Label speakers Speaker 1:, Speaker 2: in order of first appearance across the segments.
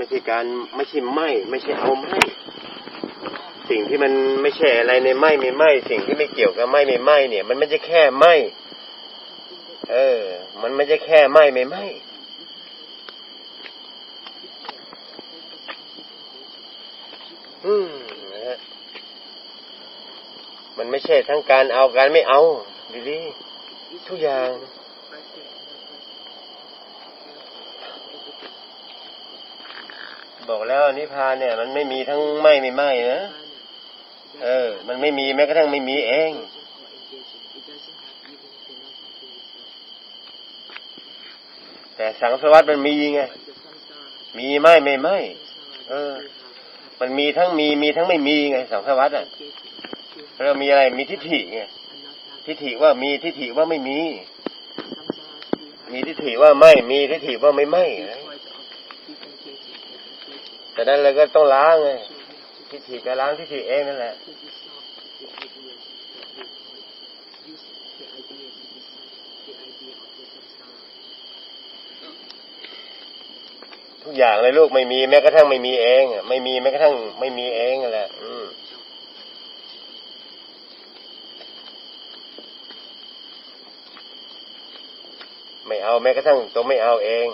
Speaker 1: ไม่ใช่การไม่ใช่ไหมไม่ใช่เอาไหมสิ่งที่มันไม่ใช่อะไรในไหมไม่ไหมสิ่งที่ไม่เกี่ยวกับไหมไม่ไหมเนี่ย มันไม่ใช่แค่ไหมเออ มันไม่ใช่แค่ไหมไม่ไหมอืมนะฮะมันไม่ใช่ทั้งการเอาการไม่เอาดีๆทุกอย่าง บอกแล้วนิพพานเนี่ย มันไม่มีทั้งไม่ไม่ไม่นะเออ มันไม่มีแม้กระทั่งไม่มีเองแต่สังสารวัตมันมีไงมีไม่ไม่ไม่เออ มันมีทั้งมีมีทั้งไม่มีไงสังสารวัตอะเรามีอะไรมีทิฏฐิไงทิฏฐิว่ามีทิฏฐิว่าไม่มี มีทิฏฐิว่าไม่มีทิฏฐิว่าไม่ไม่ แต่นั้นเราก็ต้องล้างไงทิฏฐิก็ล้างทิฏฐิเองนั่นแหละทุกอย่างเลยลูกไม่มีแม้กระทั่งไม่มีเองไม่มีแม้กระทั่งไม่มีเองนั่นแหละอืมไม่เอาแม้กระทั่งตัวไม่เอาเอง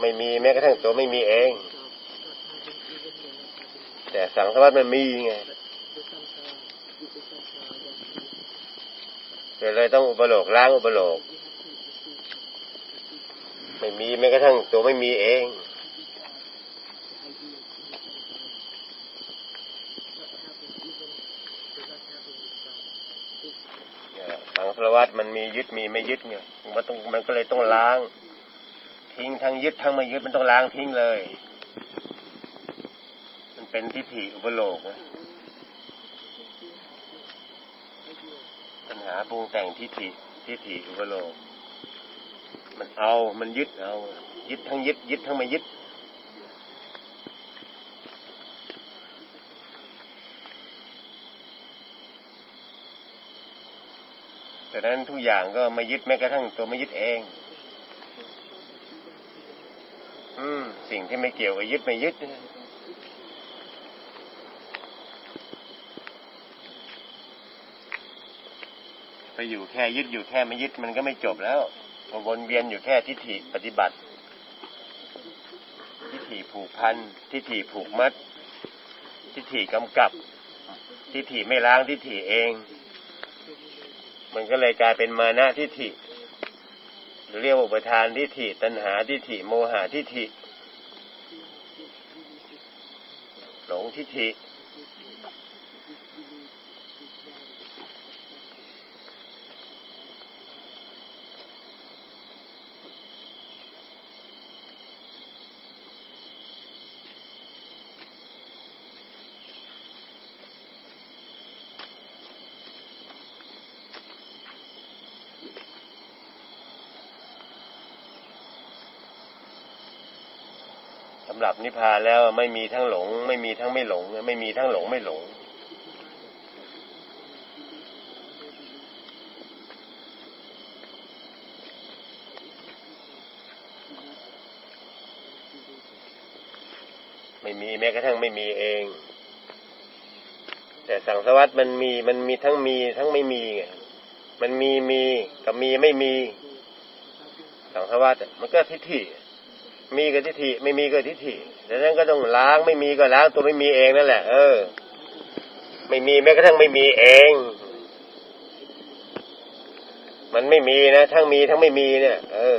Speaker 1: ไม่มีแม้กระทั่งตัวไม่มีเอง แต่สังสารวัตมันมีไงเดี๋ยวเลยต้องอุปโลกล้างอุปโลก ไม่มีแม้กระทั่งตัวไม่มีเองสังสารวัตมันมียึดมีไม่ยึดไงมันต้องมันก็เลยต้องล้าง ทิ้งทั้งยึดทั้งไม่ยึดมันต้องล้างทิ้งเลย เป็นทิฏฐิอุปโลกนะปัญหาปรุงแต่งทิฏฐิทิฏฐิอุปโลก มันเอา มันยึดเอา ยึดทั้งยึด ยึดทั้งไม่ยึด แต่นั้นทุกอย่างก็ไม่ยึดแม้กระทั่งตัวไม่ยึดเอง อืม สิ่งที่ไม่เกี่ยวกับยึดไม่ยึดนะไป อยู่แค่ยึดอยู่แค่ไม่ยึดมันก็ไม่จบแล้ววนเวียนอยู่แค่ทิฏฐิปฏิบัติ ทิฏฐิผูกพันทิฏฐิผูกมัด ทิฏฐิกำกับ ทิฏฐิไม่ล้างทิฏฐิเอง มันก็เลยกลายเป็นมานะทิฏฐิหรือเรียกว่าอุปทานทิฏฐิตัณหาทิฏฐิโมหะทิฏฐิหลงทิฏฐิ หรับนิพพานแล้วไม่มีทั้งหลง ไม่มีทั้งไม่หลง ไม่มีทั้งหลงไม่หลง ไม่มีแม้กระทั่งไม่มีเอง แต่สังสวัตมันมีมันมีทั้งมีทั้งไม่มีไงมันมีมีกับมีไม่มี สังสวัตมันก็ทิฏฐิ มีก็ทิฏฐิไม่มีก็ทิฏฐิดังนั้นก็ต้องล้างไม่มีก็ล้างตัวไม่มีเองนั่นแหละ เออ ไม่มีแม้กระทั่งไม่มีเอง มันไม่มีนะทั้งมีทั้งไม่มีเนี่ย เออ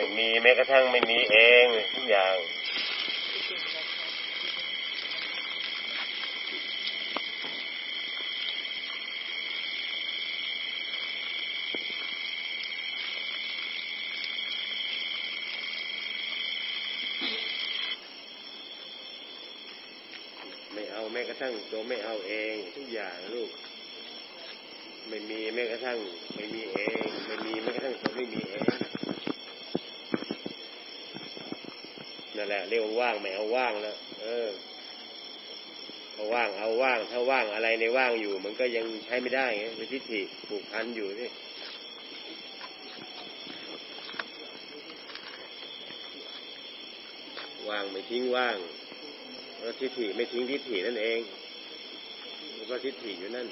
Speaker 1: ไม่มีแม้กระทั่งไม่มีเองทุกอย่างไม่เอาแม้กระทั่งตัวไม่เอาเองทุกอย่างลูก ไม่มีแม้กระทั่ง ไม่มีเอง ไม่มีแม้กระทั่งตัวไม่มีเอง แหละเรียกว่าว่างไม่เอาว่างแล้วเออเอาว่างเอาว่าง ถ้าว่างอะไรในว่างอยู่ มันก็ยังใช้ไม่ได้ไงเป็นทิฏฐิผูกพันอยู่นี่ว่างไม่ทิ้งว่างแล้วทิฏฐิไม่ทิ้งทิฏฐินั่นเองมันก็ทิฏฐิอยู่นั่น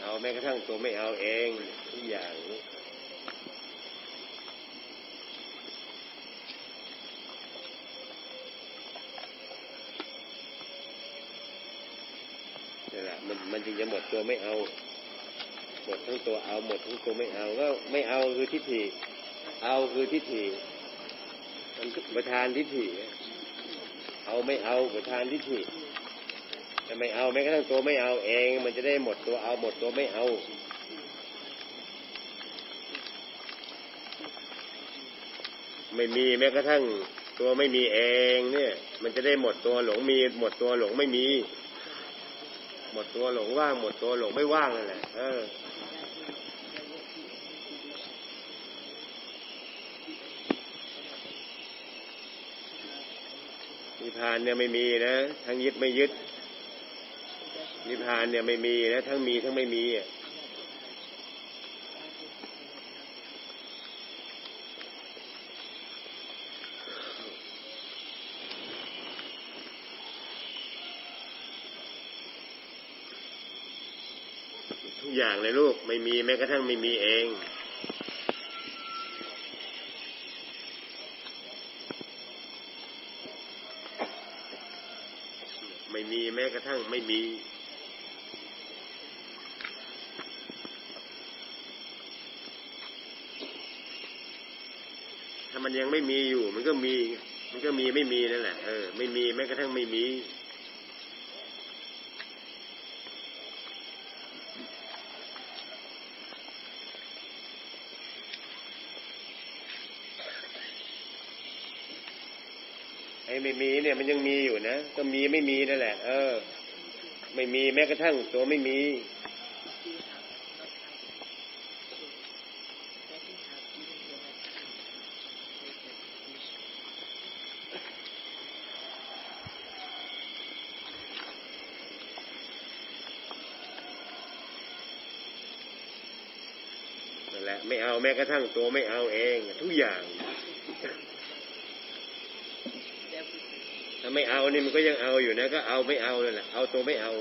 Speaker 1: เอาแม้กระทั่งตัวไม่เอาเองทุกอย่าง นี่แหละ มันมันจึงจะหมดตัวไม่เอา หมดทั้งตัวเอาหมดทั้งตัวไม่เอา ก็ไม่เอาคือทิฏฐิ เอาคือทิฏฐิมันก็ประธานทิฏฐิ เอาไม่เอาประธานทิฏฐิจะไม่เอาแม้กระทั่งตัวไม่เอาเอง มันจะได้หมดตัวเอาหมดตัวไม่เอาไม่มีแม้กระทั่งตัวไม่มีเอง เนี่ย มันจะได้หมดตัวหลงมี หมดตัวหลงไม่มี หมดตัวหลงว่างหมดตัวหลงไม่ว่างนั่นแหละเออนิพพานเนี่ยไม่มีนะทั้งยึดไม่ยึดนิพพานเนี่ยไม่มีนะทั้งมีทั้งไม่มีอะ ทุกอย่างเลยลูกไม่มีแม้กระทั่งไม่มีเองไม่มีแม้กระทั่งไม่มี ถ้ามันยังไม่มีอยู่ มันก็มี มันก็มีไม่มีนั่นแหละ เออ ไม่มีแม้กระทั่งไม่มี อ้ไม่มีเนี่ยมันยังมีอยู่นะก็มีไม่มีนั่นแหละ เออ ไม่มีแม้กระทั่งตัวไม่มีนั่นแหละ ไม่เอาแม้กระทั่งตัวไม่เอาเอง ทุกอย่าง ถ้าไม่เอานี่มันก็ยังเอาอยู่นะ ก็เอาไม่เอาเลยแหละเอาตัวไม่เอา